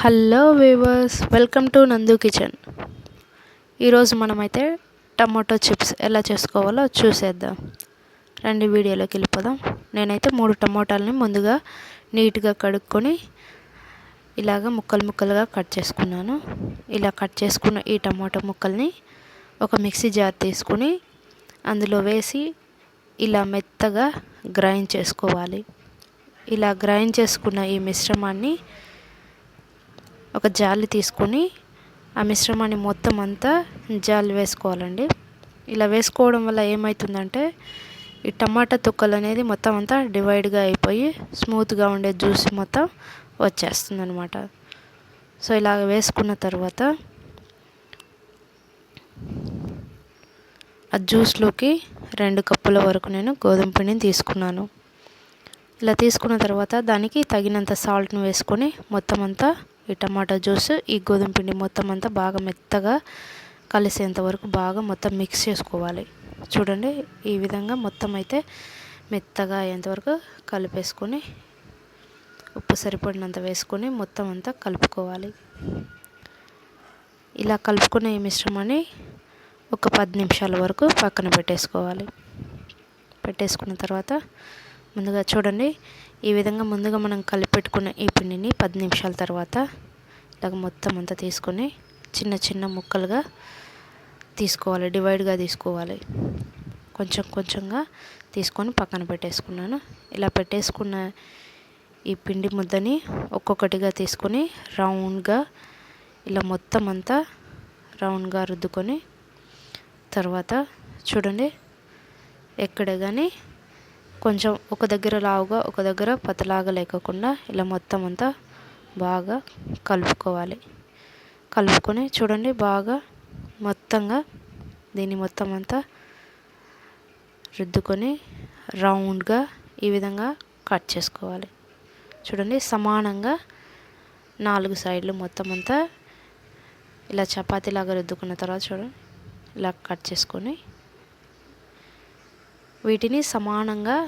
Hello viewers welcome to Nandu kitchen ఈరోజు మనమైతే tomato chips ఎలా చేసుకోవాలో చూసేద్దాం. రండి వీడియోలోకి వెళ్ళిపోదాం. నేనైతే మూడు టమాటాలని ముందుగా నీట్గా కడుక్కొని ఇలాగ ముక్కలు ముక్కలుగా కట్ చేసుకున్నాను. ఇలా కట్ చేసుకున్న ఈ టమాటో ముక్కల్ని ఒక మిక్సీ జార్ తీసుకుని అందులో వేసి ఇలా మెత్తగా గ్రైండ్ చేసుకోవాలి. ఇలా గ్రైండ్ చేసుకున్న ఈ మిశ్రమాన్ని ఒక జాలి తీసుకొని ఆ మిశ్రమాన్ని మొత్తం అంతా జాలి వేసుకోవాలండి. ఇలా వేసుకోవడం వల్ల ఏమవుతుందంటే ఈ టమాటా తొక్కలు అనేది మొత్తం అంతా డివైడ్గా అయిపోయి స్మూత్గా ఉండే జ్యూస్ మొత్తం వచ్చేస్తుంది అనమాట సో ఇలాగ వేసుకున్న తర్వాత ఆ జ్యూస్లోకి రెండు కప్పుల వరకు నేను గోధుమ పిండిని తీసుకున్నాను. ఇలా తీసుకున్న తర్వాత దానికి తగినంత సాల్ట్ను వేసుకొని మొత్తం అంతా ఈ టమాటా జ్యూస్ ఈ గోధుమ పిండి మొత్తం అంతా బాగా మెత్తగా కలిసేంత వరకు బాగా మొత్తం మిక్స్ చేసుకోవాలి. చూడండి ఈ విధంగా మొత్తం అయితే మెత్తగా అయ్యేంతవరకు కలిపేసుకొని ఉప్పు సరిపడినంత వేసుకొని మొత్తం అంతా కలుపుకోవాలి. ఇలా కలుపుకునే ఈ మిశ్రమాన్ని ఒక పది నిమిషాల వరకు పక్కన పెట్టేసుకోవాలి. పెట్టేసుకున్న తర్వాత ముందుగా చూడండి. ఈ విధంగా ముందుగా మనం కలిపెట్టుకున్న ఈ పిండిని పది నిమిషాల తర్వాత ఇలాగ మొత్తం అంతా తీసుకొని చిన్న చిన్న ముక్కలుగా తీసుకోవాలి. డివైడ్గా తీసుకోవాలి. కొంచెం కొంచెంగా తీసుకొని పక్కన పెట్టేసుకున్నాను. ఇలా పెట్టేసుకున్న ఈ పిండి ముద్దని ఒక్కొక్కటిగా తీసుకొని రౌండ్గా ఇలా మొత్తం అంతా రౌండ్గా రుద్దుకొని తర్వాత చూడండి. ఎక్కడ కానీ కొంచెం ఒక దగ్గర లావుగా ఒక దగ్గర పతలాగా లేకుండా ఇలా మొత్తం అంతా బాగా కలుపుకోవాలి. కలుపుకొని చూడండి బాగా మొత్తంగా దీన్ని మొత్తం అంతా రుద్దుకొని రౌండ్గా ఈ విధంగా కట్ చేసుకోవాలి. చూడండి సమానంగా నాలుగు సైడ్లు మొత్తం అంతా ఇలా చపాతీలాగా రుద్దుకున్న తర్వాత చూడండి ఇలా కట్ చేసుకొని వీటిని సమానంగా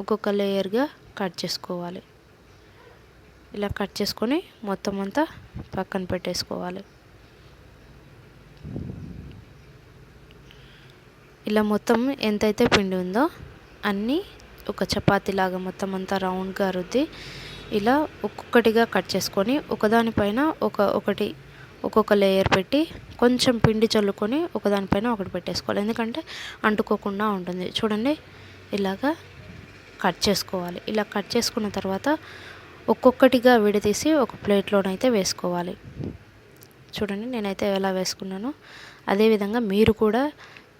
ఒక్కొక్క లేయర్గా కట్ చేసుకోవాలి. ఇలా కట్ చేసుకొని మొత్తం అంతా పక్కన పెట్టేసుకోవాలి. ఇలా మొత్తం ఎంతైతే పిండి ఉందో అన్నీ ఒక చపాతీలాగా మొత్తం అంతా రౌండ్గా రుద్ది ఇలా ఒక్కొక్కటిగా కట్ చేసుకొని ఒకదానిపైన ఒక ఒకటి ఒక్కొక్క లేయర్ పెట్టి కొంచెం పిండి చల్లుకొని ఒకదానిపైన ఒకటి పెట్టేసుకోవాలి. ఎందుకంటే అంటుకోకుండా ఉంటుంది. చూడండి ఇలాగా కట్ చేసుకోవాలి. ఇలా కట్ చేసుకున్న తర్వాత ఒక్కొక్కటిగా విడదీసి ఒక ప్లేట్లోనైతే వేసుకోవాలి. చూడండి నేనైతే ఎలా వేసుకున్నానో అదేవిధంగా మీరు కూడా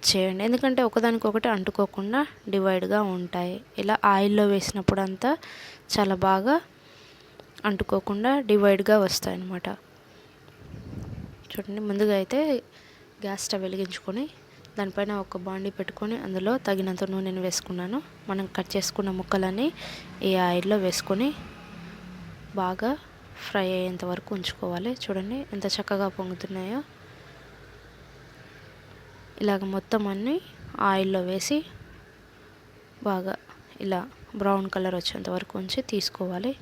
చేయండి. ఎందుకంటే ఒకదానికొకటి అంటుకోకుండా డివైడ్గా ఉంటాయి. ఇలా ఆయిల్లో వేసినప్పుడు అంతా చాలా బాగా అంటుకోకుండా డివైడ్గా వస్తాయి అన్నమాట చూడండి ముందుగా అయితే గ్యాస్ స్టవ్ వెలిగించుకొని దానిపైన ఒక బాండీ పెట్టుకొని అందులో తగినంత నూనెను వేసుకున్నాను. మనం కట్ చేసుకున్న ముక్కలన్నీ ఈ ఆయిల్లో వేసుకొని బాగా ఫ్రై అయ్యేంత వరకు ఉంచుకోవాలి. చూడండి ఎంత చక్కగా పొంగుతున్నాయో. ఇలాగ మొత్తం అన్నీ ఆయిల్లో వేసి బాగా ఇలా బ్రౌన్ కలర్ వచ్చేంత వరకు ఉంచి తీసుకోవాలి.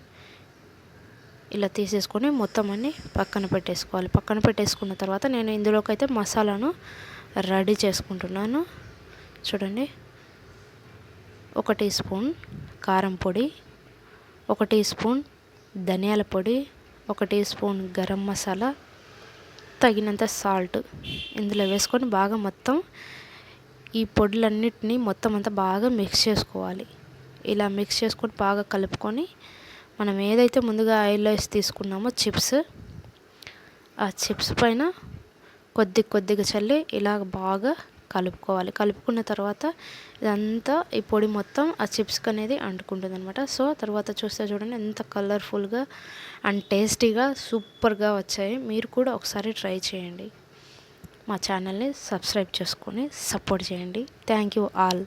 ఇలా తీసేసుకొని మొత్తం అన్ని పక్కన పెట్టేసుకోవాలి. పక్కన పెట్టేసుకున్న తర్వాత నేను ఇందులోకి అయితే మసాలాను రెడీ చేసుకుంటున్నాను. చూడండి. ఒక టీ స్పూన్ కారం పొడి ఒక టీ స్పూన్ ధనియాల పొడి ఒక టీ స్పూన్ గరం మసాలా తగినంత సాల్ట్ ఇందులో వేసుకొని బాగా మొత్తం ఈ పొడులన్నిటినీ మొత్తం అంతా బాగా మిక్స్ చేసుకోవాలి. ఇలా మిక్స్ చేసుకొని బాగా కలుపుకొని మనం ఏదైతే ముందుగా ఆయిల్లో వేసి తీసుకున్నామో చిప్స్ ఆ చిప్స్ పైన కొద్ది కొద్దిగా చల్లి ఇలా బాగా కలుపుకోవాలి. కలుపుకున్న తర్వాత ఇదంతా ఈ పొడి మొత్తం ఆ చిప్స్కి అనేది అంటుకుంటుంది అనమాట సో తర్వాత చూస్తే చూడండి ఎంత కలర్ఫుల్గా అండ్ టేస్టీగా సూపర్గా వచ్చాయి. మీరు కూడా ఒకసారి ట్రై చేయండి. మా ఛానల్ని సబ్స్క్రైబ్ చేసుకొని సపోర్ట్ చేయండి. Thank you all